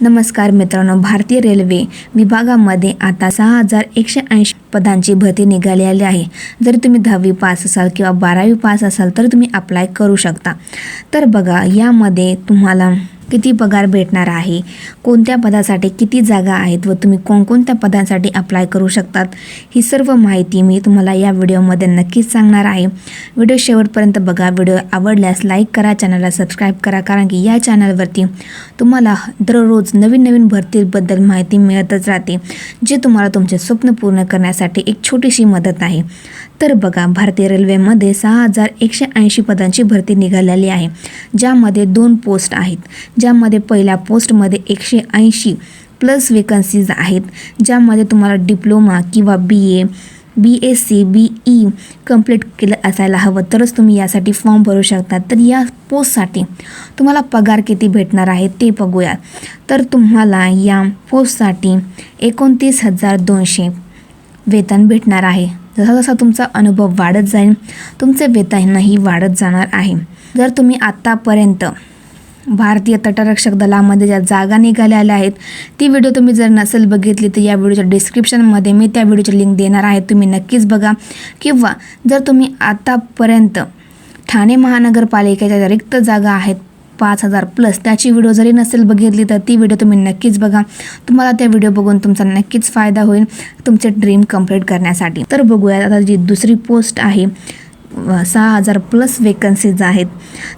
नमस्कार मित्रांनो भारतीय रेल्वे विभागामध्ये आता सहा हजार एकशे ऐंशी पदांची भरती निघालेली आहे. जर तुम्ही दहावी पास असाल किंवा बारावी पास असाल तर तुम्ही अप्लाय करू शकता. तर बघा यामध्ये तुम्हाला किती पगार भेटणार आहे? कोणत्या पदासाठी किती जागा आहेत व तुम्ही कोणकोणत्या पदांसाठी अप्लाय करू शकतात? ही सर्व माहिती मी तुम्हाला या व्हिडिओमध्ये नक्कीच सांगणार आहे. व्हिडिओ शेवटपर्यंत बघा. व्हिडिओ आवडल्यास लाईक करा. चॅनलला सबस्क्राईब करा. कारण की या चॅनलवरती तुम्हाला दररोज नवीन नवीन भरतीबद्दल माहिती मिळतच राहते जे तुम्हाला तुमचे स्वप्न पूर्ण करण्यासाठी एक छोटीशी मदत आहे. तर बघा भारतीय रेल्वेमध्ये सहा हजार एकशे ऐंशी पदांची भरती निघालेली आहे ज्यामध्ये दोन पोस्ट आहेत. ज्यामध्ये पहिल्या पोस्टमध्ये एकशे ऐंशी प्लस वेकन्सीज आहेत ज्यामध्ये तुम्हाला डिप्लोमा किंवा B A B S C B E complete केलं असायला हवं. तरच तुम्ही यासाठी फॉर्म भरू शकता. तर या पोस्टसाठी तुम्हाला पगार किती भेटणार आहे ते बघूया तर तुम्हाला या पोस्टसाठी एकोणतीस हजार दोनशे वेतन भेटणार आहे. जसा जसा तुमचा अनुभव वाढत जाईल तुमचे वेतनही वाढत जाणार आहे. जर तुम्ही आत्तापर्यंत भारतीय तटरक्षक दलामध्ये ज्या जागा निघालेल्या आहेत ती व्हिडिओ तुम्ही जर नसेल बघितली तर या व्हिडिओच्या डिस्क्रिप्शनमध्ये मी त्या व्हिडिओची लिंक देणार आहे तुम्ही नक्कीच बघा. किंवा जर तुम्ही आतापर्यंत ठाणे महानगरपालिकेच्या रिक्त जागा आहेत पाच हजार प्लस. त्याची व्हिडिओ जरी नसेल बघितली तर ती व्हिडिओ तुम्ही नक्कीच बघा. तुम्हाला त्या व्हिडिओ बघून तुमचा नक्कीच फायदा होईल तुमचे ड्रीम कंप्लीट करण्यासाठी. तर बघूयात आता जी दुसरी पोस्ट आहे सहा हजार प्लस वेकन्सीज आहेत.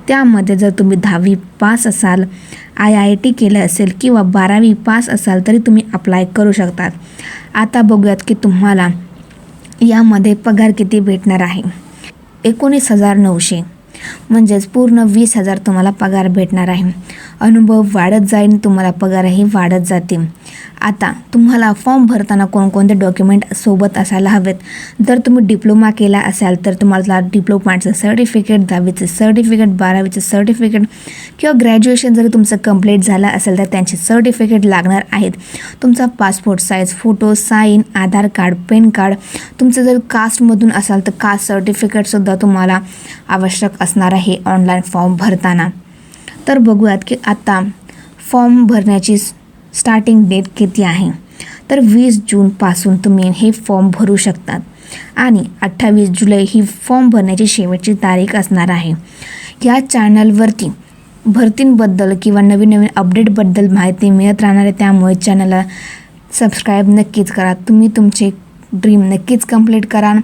त्यामध्ये जर तुम्ही दहावी पास असाल आय आय टी केलं असेल किंवा बारावी पास असाल तरी तुम्ही अप्लाय करू शकतात. आता बघूयात की तुम्हाला यामध्ये पगार किती भेटणार आहे. एकोणीस हजार नऊशे. म्हणजेच पूर्ण वीस हजार तुम्हाला पगार भेटणार आहे. अनुभव वाढत जाईल तुम्हाला पगारही वाढत जातील आता तुम्हाला फॉर्म भरताना कोणकोणते डॉक्युमेंट सोबत असायला हवेत? जर तुम्ही डिप्लोमा केला असाल तर तुम्हाला डिप्लोमाचं सर्टिफिकेट दहावीचं सर्टिफिकेट बारावीचं सर्टिफिकेट किंवा ग्रॅज्युएशन जरी तुमचं कंप्लीट झालं असेल तर त्यांचे सर्टिफिकेट लागणार आहेत. तुमचा passport size photo sign Aadhaar card PAN card तुमचं जर कास्टमधून असाल तर कास्ट सर्टिफिकेटसुद्धा तुम्हाला आवश्यक असणार आहे ऑनलाईन फॉर्म भरताना. तर बघूयात की आता फॉर्म भरण्याची स्टार्टिंग डेट किती आहे? तर वीस जूनपासून तुम्ही हे फॉर्म भरू शकतात. आणि अठ्ठावीस जुलै ही फॉर्म भरण्याची शेवटची तारीख असणार आहे. या चॅनलवरती भरतींबद्दल किंवा नवीन नवीन अपडेटबद्दल माहिती मिळत राहणार आहे. त्यामुळे चॅनलला सबस्क्राईब नक्कीच करा. तुम्ही तुमचे ड्रीम नक्कीच कंप्लीट करा.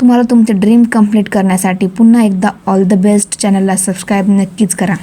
तुम्हाला तुमचे ड्रीम कंप्लीट करण्यासाठी पुन्हा एकदा ऑल द बेस्ट चॅनलला सबस्क्राईब नक्कीच करा.